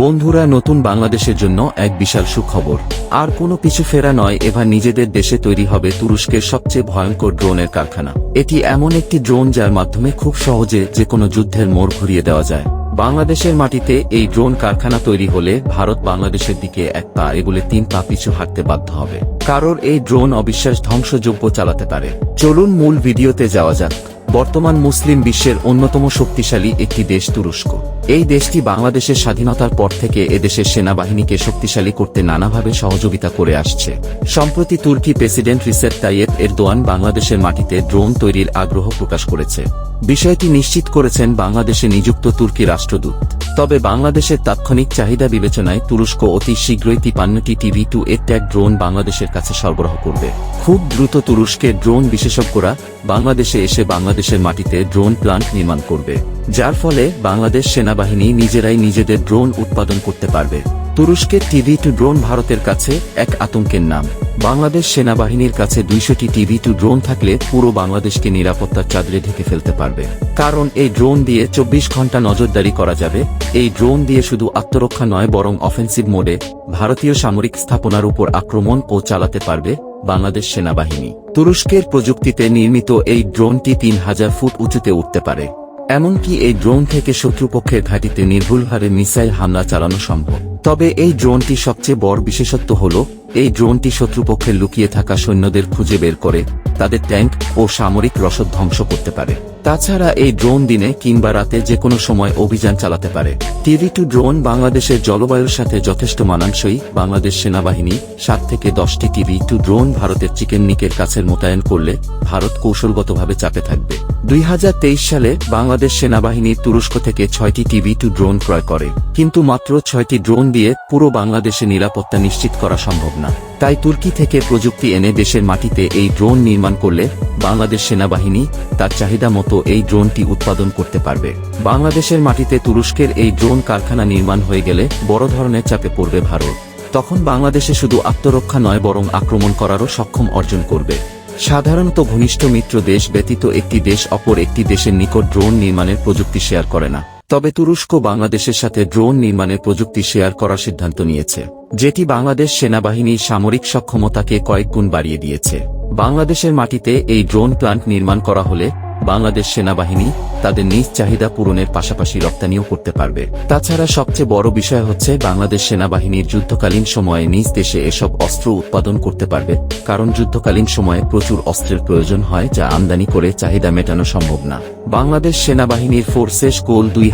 বন্ধুরা নতুন বাংলাদেশের জন্য এক বিশাল সুখবর। আর কোনো পিছু ফেরা নয়, এবার নিজেদের দেশে তৈরি হবে তুরস্কের সবচেয়ে ভয়ঙ্কর ড্রোনের কারখানা। এটি এমন একটি ড্রোন যার মাধ্যমে খুব সহজে যে কোনো যুদ্ধের মোড় ঘুরিয়ে দেওয়া যায়। বাংলাদেশের মাটিতে এই ড্রোন কারখানা তৈরি হলে ভারত বাংলাদেশের দিকে এক পা, এগুলে তিন পা পিছু হাঁটতে বাধ্য হবে। কারোর এই ড্রোন অবিশ্বাস ধ্বংসযোগ্য চালাতে পারে। চলুন মূল ভিডিওতে যাওয়া যাক। বর্তমান মুসলিম বিশ্বের অন্যতম শক্তিশালী একটি দেশ তুরস্ক। এই দেশটি বাংলাদেশের স্বাধীনতার পর থেকে এদেশের সেনাবাহিনীকে শক্তিশালী করতে নানাভাবে সহযোগিতা করে আসছে। সম্প্রতি তুর্কি প্রেসিডেন্ট রিসেপ তাইয়েব এরদোয়ান বাংলাদেশের মাটিতে ড্রোন তৈরির আগ্রহ প্রকাশ করেছে। বিষয়টি নিশ্চিত করেছেন বাংলাদেশে নিযুক্ত তুর্কি রাষ্ট্রদূত। তবে বাংলাদেশের তাৎক্ষণিক চাহিদা বিবেচনায় তুরস্ক অতি শীঘ্রই তিপান্নটি টিভি টু এ ট্যাগ ড্রোন বাংলাদেশের কাছে সরবরাহ করবে। খুব দ্রুত তুরস্কের ড্রোন বিশেষজ্ঞরা বাংলাদেশে এসে বাংলাদেশের মাটিতে ড্রোন প্লান্ট নির্মাণ করবে, যার ফলে বাংলাদেশ সেনাবাহিনী নিজেরাই নিজেদের ড্রোন উৎপাদন করতে পারবে। তুরস্কের টিভি টু ড্রোন ভারতের কাছে এক আতঙ্কের নাম। বাংলাদেশ সেনাবাহিনীর কাছে দুইশোটি টিভি টু ড্রোন থাকলে পুরো বাংলাদেশকে নিরাপত্তার চাদরে ঢেকে ফেলতে পারবে। কারণ এই ড্রোন দিয়ে চব্বিশ ঘণ্টা নজরদারি করা যাবে। এই ড্রোন দিয়ে শুধু আত্মরক্ষা নয়, বরং অফেন্সিভ মোডে ভারতীয় সামরিক স্থাপনার উপর আক্রমণ ও চালাতে পারবে বাংলাদেশ সেনাবাহিনী। তুরস্কের প্রযুক্তিতে নির্মিত এই ড্রোনটি তিন হাজার ফুট উঁচুতে উঠতে পারে। এমনকি এই ড্রোন থেকে শত্রুপক্ষের ঘাঁটিতে নির্ভুলভাবে মিসাইল হামলা চালানো সম্ভব। তবে এই ড্রোনটি সবচেয়ে বড় বিশেষত্ব হল, এই ড্রোনটি শত্রুপক্ষের লুকিয়ে থাকা সৈন্যদের খুঁজে বের করে। তাদের ট্যাঙ্ক ও সামরিক রসদ ধ্বংস করতে পারে। তাছাড়া এই ড্রোন দিনে কিংবা রাতে যে কোনো সময় অভিযান চালাতে পারে। টিভি টু ড্রোন বাংলাদেশের জলবায়ুর সাথে যথেষ্ট মানানসই। বাংলাদেশ সেনাবাহিনী সাত থেকে দশটি টিভি টু ড্রোন ভারতের চিকেন নিকের কাছে মোতায়েন করলে ভারত কৌশলগতভাবে চাপে থাকবে। দুই হাজার তেইশ সালে বাংলাদেশ সেনাবাহিনী তুরস্ক থেকে ছয়টি টিভি টু ড্রোন ক্রয় করে। কিন্তু মাত্র ছয়টি ড্রোন দিয়ে পুরো বাংলাদেশে নিরাপত্তা নিশ্চিত করা সম্ভব না। তাই তুর্কি থেকে প্রযুক্তি এনে দেশের মাটিতে এই ড্রোন নির্মাণ করলে বাংলাদেশ সেনাবাহিনী তার চাহিদা মতো এই ড্রোনটি উৎপাদন করতে পারবে। বাংলাদেশের মাটিতে তুরস্কের এই ড্রোন কারখানা নির্মাণ হয়ে গেলে বড় ধরনের চাপে পড়বে ভারত। তখন বাংলাদেশে শুধু আত্মরক্ষা নয়, বরং আক্রমণ করারও সক্ষম অর্জন করবে। সাধারণত ঘনিষ্ঠ মিত্র দেশ ব্যতীত একটি দেশ অপর একটি দেশের নিকট ড্রোন নির্মাণের প্রযুক্তি শেয়ার করে না। তবে তুরস্ক বাংলাদেশের সাথে ড্রোন নির্মাণের প্রযুক্তি শেয়ার করার সিদ্ধান্ত নিয়েছে। যেটি বাংলাদেশ সেনাবাহিনীর সামরিক সক্ষমতাকে কয়েকগুণ বাড়িয়ে দিয়েছে। বাংলাদেশের মাটিতে এই ড্রোন প্লান্ট নির্মাণ করা হলে বাংলাদেশ সেনাবাহিনী তাদের নিজ চাহিদা পূরণের পাশাপাশি রপ্তানিও করতে পারবে। তাছাড়া সবচেয়ে বড় বিষয় হচ্ছে, বাংলাদেশ সেনাবাহিনীর যুদ্ধকালীন সময়ে নিজ দেশে এসব অস্ত্র উৎপাদন করতে পারবে। কারণ যুদ্ধকালীন সময়ে প্রচুর অস্ত্রের প্রয়োজন হয়, যা আমদানি করে চাহিদা মেটানো সম্ভব না। বাংলাদেশ সেনাবাহিনীর ফোর্সেস গোল দুই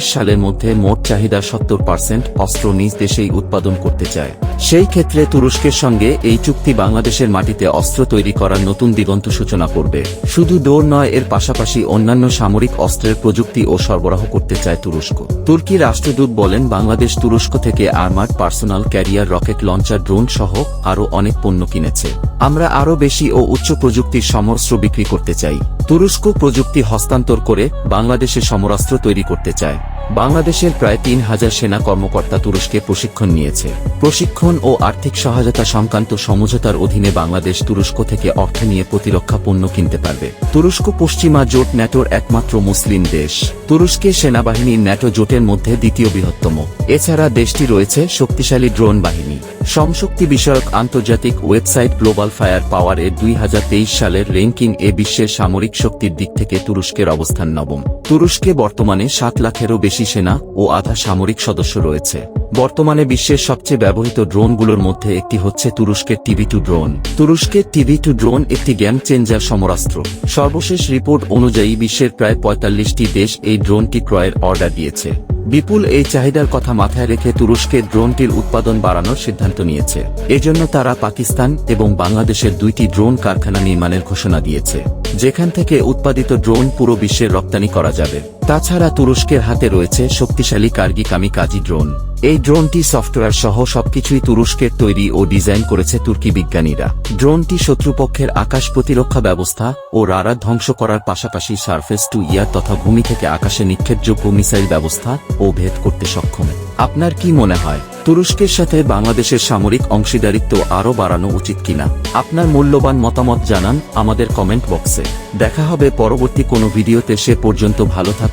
সালের মধ্যে মোট চাহিদা সত্তর পার্সেন্ট অস্ত্র নিজ দেশেই উৎপাদন করতে চায়। সেই ক্ষেত্রে তুরস্কের সঙ্গে এই চুক্তি বাংলাদেশের মাটিতে অস্ত্র তৈরি করার নতুন দিগন্ত সূচনা করবে। শুধু দৌড় নয়, এর পাশাপাশি অন্যান্য সামরিক অস্ত্রের প্রযুক্তি ও সরবরাহ করতে চায় তুরস্ক। তুর্কি রাষ্ট্রদূত বলেন, বাংলাদেশ তুরস্ক থেকে armoured personnel carrier rocket launcher drone সহ আরও অনেক পণ্য কিনেছে। আমরা আরও বেশি ও উচ্চ প্রযুক্তির সমস্ত বিক্রি করতে চাই। তুরস্ক প্রযুক্তি হস্তান্তর করে বাংলাদেশে সমরাস্ত্র তৈরি করতে চায়। বাংলাদেশের প্রায় তিন হাজার সেনা কর্মকর্তা তুরস্কে প্রশিক্ষণ নিয়েছে। প্রশিক্ষণ ও আর্থিক সহায়তা সংক্রান্ত সমঝোতার অধীনে বাংলাদেশ তুরস্ক থেকে অর্থ নিয়ে প্রতিরক্ষা পণ্য কিনতে পারবে। তুরস্ক পশ্চিমা জোট ন্যাটোর একমাত্র মুসলিম দেশ। তুরস্কে সেনাবাহিনী ন্যাটো জোটের মধ্যে দ্বিতীয় বৃহত্তম। এছাড়া দেশটি রয়েছে শক্তিশালী ড্রোন বাহিনী। সমশক্তি বিষয়ক আন্তর্জাতিক ওয়েবসাইট গ্লোবাল ফায়ার পাওয়ার এর দুই হাজার তেইশ সালের র্যাঙ্কিং এ বিশ্বের সামরিক শক্তির দিক থেকে তুরস্কের অবস্থান নবম। তুরস্কে বর্তমানে সাত লাখেরও বেশি সেনা ও আধা সামরিক সদস্য রয়েছে। বর্তমানে বিশ্বের সবচেয়ে ব্যবহৃত ড্রোনগুলোর মধ্যে একটি হচ্ছে তুরস্কের টিভি টু ড্রোন। তুরস্কের টিভি টু ড্রোন একটি গেম চেঞ্জার সমরাস্ত্র। সর্বশেষ রিপোর্ট অনুযায়ী বিশ্বের প্রায় পঁয়তাল্লিশটি দেশ এই ড্রোনটি ক্রয়ের অর্ডার দিয়েছে। বিপুল এই চাহিদার কথা মাথায় রেখে তুরস্কে ড্রোনটির উৎপাদন বাড়ানোর সিদ্ধান্ত নিয়েছে। এজন্য তারা পাকিস্তান এবং বাংলাদেশের দুইটি ড্রোন কারখানা নির্মাণের ঘোষণা দিয়েছে, যেখান থেকে উৎপাদিত ড্রোন পুরো বিশ্বে রপ্তানি করা যাবে। তাছাড়া তুরস্কের হাতে রয়েছে শক্তিশালী কার্গি কামি কাজি ড্রোন। এই ড্রোনটি সফটওয়্যার সহ সবকিছুই তুরস্কের তৈরি ও ডিজাইন করেছে তুর্কি বিজ্ঞানীরা। ড্রোনটি শত্রুপক্ষের আকাশ প্রতিরক্ষা ব্যবস্থা ও রাডার ধ্বংস করার পাশাপাশি সার্ফেস টু ইয়ার তথা ভূমি থেকে আকাশে নিক্ষেপযোগ্য মিসাইল ব্যবস্থা ও ভেদ করতে সক্ষম। আপনার কি মনে হয়, তুরস্কের সাথে বাংলাদেশের সামরিক অংশীদারিত্ব আরও বাড়ানো উচিত কিনা? আপনার মূল্যবান মতামত জানান আমাদের কমেন্ট বক্সে। দেখা হবে পরবর্তী কোনো ভিডিওতে, সে পর্যন্ত ভালো